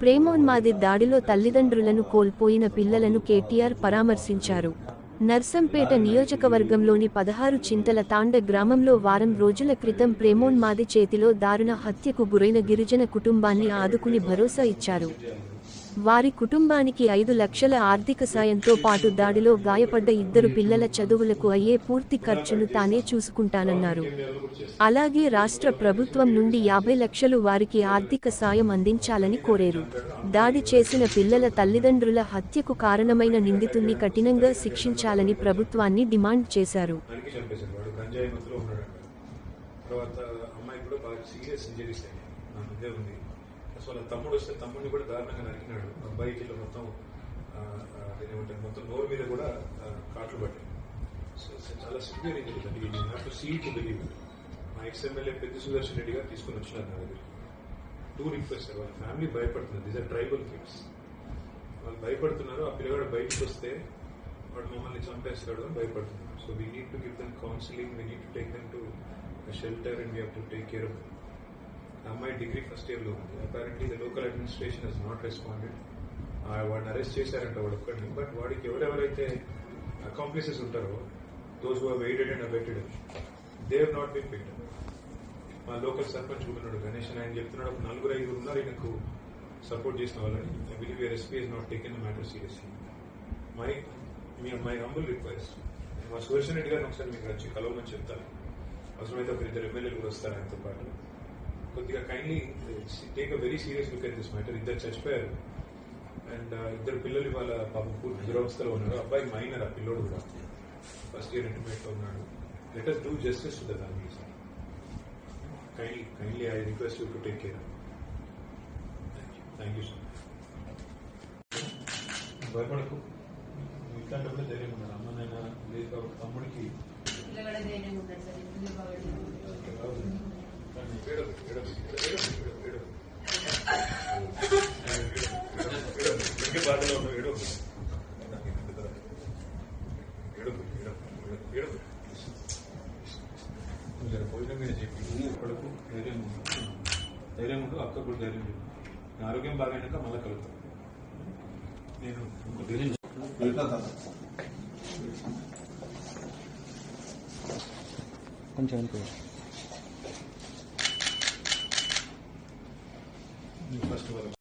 ప్రేమోన్మాది దాడిలో తల్లిదండ్రులను కోల్పోయిన పిల్లలను కేటీఆర్ పరామర్శించారు. నర్సంపేట నియోజకవర్గంలోని పదహారు చింతల తాండ గ్రామంలో వారం రోజుల క్రితం ప్రేమోన్మాది చేతిలో దారుణ హత్యకు గురైన గిరిజన కుటుంబాన్ని ఆదుకుని భరోసా ఇచ్చారు. వారి కుటుంబానికి ఐదు లక్షల ఆర్థిక సాయంతో పాటు దాడిలో గాయపడ్డ ఇద్దరు పిల్లల చదువులకు అయ్యే పూర్తి ఖర్చును తానే చూసుకుంటానన్నారు. అలాగే రాష్ట్ర ప్రభుత్వం నుండి యాభై లక్షలు వారికి ఆర్థిక సాయం అందించాలని కోరారు. దాడి చేసిన పిల్లల తల్లిదండ్రుల హత్యకు కారణమైన నిందితుల్ని కఠినంగా శిక్షించాలని ప్రభుత్వాన్ని డిమాండ్ చేశారు. తర్వాత అమ్మాయి కూడా బాగా సీరియస్ ఇంజరీస్ అయ్యాయి. నా ఉంది. అసలు వాళ్ళ తమ్ముడు వస్తే తమ్ముడిని కూడా దారుణంగా నరికినాడు. అబ్బాయికి ఇలా మొత్తం ఆ, మొత్తం నోరు మీద కూడా కాట్లు పట్టాయి సో చాలా సివియర్ ఇంజరీస్ అండి యూ హ్యావ్ బిలీవ్ మా ఎక్స్ఎమ్మెల్యే పెద్ద సుదర్శన్ రెడ్డి గారు తీసుకొని వచ్చినారు నా దగ్గర టూ రిక్వెస్ట్ వాళ్ళ ఫ్యామిలీ భయపడుతున్నారు. దీస్ ఆర్ ట్రైబల్ కిడ్స్ వాళ్ళు భయపడుతున్నారు. ఆ పిల్లగాడు బయటకు వస్తే వాడు మమ్మల్ని చంపేస్తాడు అని భయపడుతున్నారు. So we need to give them counselling we need to take them to shelter and we have to take care of అమ్మాయి డిగ్రీ ఫస్ట్ ఇయర్లో ఉంది apparently the local administration has not responded వాడిని అరెస్ట్ చేశారంట వాడు ఒక్కడిని. But వాడికి ఎవరెవరైతే అకాంప్లిసెస్ ఉంటారో those who waited and abetted they have not been picked మా లోకల్ సర్పంచ్ కూడా ఉన్నాడు గణేష్ ఆయన చెప్తున్నాడు. ఒక నలుగురు ఐదుగురు ఉన్నారు. ఈయనకు సపోర్ట్ చేసిన వాళ్ళని I believe your SP is not taken matter seriously my me my humble request మా సుదర్శన్ రెడ్డి గారిని ఒకసారి మీకు వచ్చి కలవమని చెప్తాను. అవసరమైతే ఒక ఇద్దరు ఎమ్మెల్యేలు కూడా వస్తారు ఆయనతో పాటు. కొద్దిగా kindly take a very serious look at this matter ఇద్దరు చచ్చిపోయారు అండ్ ఇద్దరు పిల్లలు ఇవాళ పాపం పూర్తి దురవస్థలో ఉన్నారు అబ్బాయి మైనర్ ఆ పిల్లోడు కూడా ఫస్ట్ ఇయర్ ఇంటర్మీడియట్లో ఉన్నాడు let us do justice to the families kindly kindly I request you to take care thank you so భయపడకు ఇట్లాంటప్పుడు ధైర్యం ఉన్నారు అమ్మ నాయన లేదు కాబట్టి తమ్ముడికి కొడుకు ధైర్యం ఉండు. ధైర్యం ఉండు అక్క కూడా ధైర్యం ఉండు నా ఆరోగ్యం బాగైనాక మళ్ళీ కలుగుతాం నేను ఇంకో ధైర్యం కొంచెం వెనక్కి ఫస్ట్ వాళ్ళు